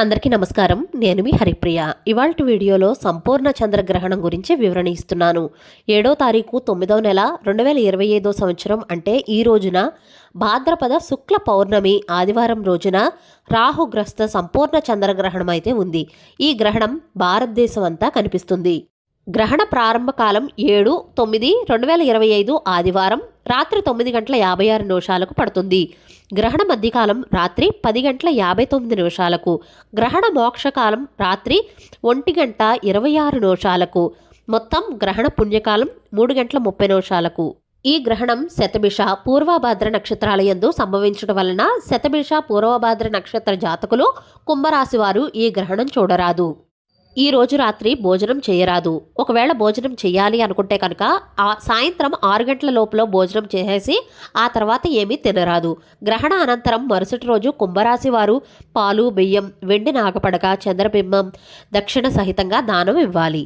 అందరికీ నమస్కారం. నేను మీ హరిప్రియ. ఇవాళ వీడియోలో సంపూర్ణ చంద్రగ్రహణం గురించి వివరణ ఇస్తున్నాను. ఏడో తారీఖు తొమ్మిదవ నెల రెండు వేల ఇరవై ఐదో సంవత్సరం అంటే ఈ రోజున భాద్రపద శుక్ల పౌర్ణమి ఆదివారం రోజున రాహుగ్రస్త సంపూర్ణ చంద్రగ్రహణం అయితే ఉంది. ఈ గ్రహణం భారతదేశం అంతా కనిపిస్తుంది. గ్రహణ ప్రారంభ కాలం ఏడు తొమ్మిది రెండు వేల ఇరవై ఐదు ఆదివారం రాత్రి తొమ్మిది గంటల యాభై ఆరు నిమిషాలకు పడుతుంది. గ్రహణ మధ్యకాలం రాత్రి పది గంటల యాభై తొమ్మిది నిమిషాలకు. గ్రహణ మోక్షకాలం రాత్రి ఒంటి గంట ఇరవై ఆరు నిమిషాలకు. మొత్తం గ్రహణ పుణ్యకాలం మూడు గంటల ముప్పై నిమిషాలకు. ఈ గ్రహణం శతభిష పూర్వభాద్ర నక్షత్రాలయందు సంభవించడం వలన శతభిష పూర్వభాద్ర నక్షత్ర జాతకులు కుంభరాశి వారు ఈ గ్రహణం చూడరాదు. ఈ రోజు రాత్రి భోజనం చేయరాదు. ఒకవేళ భోజనం చేయాలి అనుకుంటే కనుక ఆ సాయంత్రం ఆరు గంటల లోపల భోజనం చేసేసి ఆ తర్వాత ఏమీ తినరాదు. గ్రహణ అనంతరం మరుసటి రోజు కుంభరాశి వారు పాలు బియ్యం వెండి నాగపడక చంద్రబింబం దక్షిణ సహితంగా దానం ఇవ్వాలి.